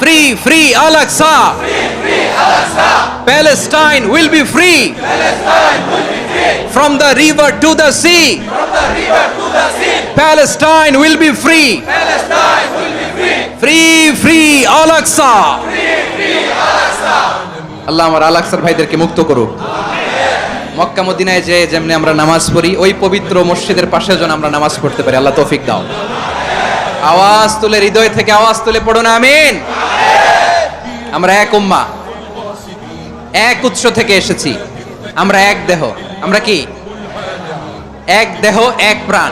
Free free Al Aqsa Palestine will be free from the river to the sea. Palestine will be free. Free free, Al-Aqsa. আল্লাহ আমার আলাক্সার ভাইদেরকে মুক্ত করুক। মক্কা মদিনায় যে যেমনি আমরা নামাজ পড়ি, ওই পবিত্র মসজিদের পাশে যেন আমরা নামাজ পড়তে পারি। আল্লাহ তৌফিক দাও। আওয়াজ তুলে, হৃদয় থেকে আওয়াজ তুলে পড়ো না, আমিন। আমরা এক উম্মা, এক উৎস থেকে এসেছি। আমরা এক দেহ। আমরা কি? এক দেহ, এক প্রাণ।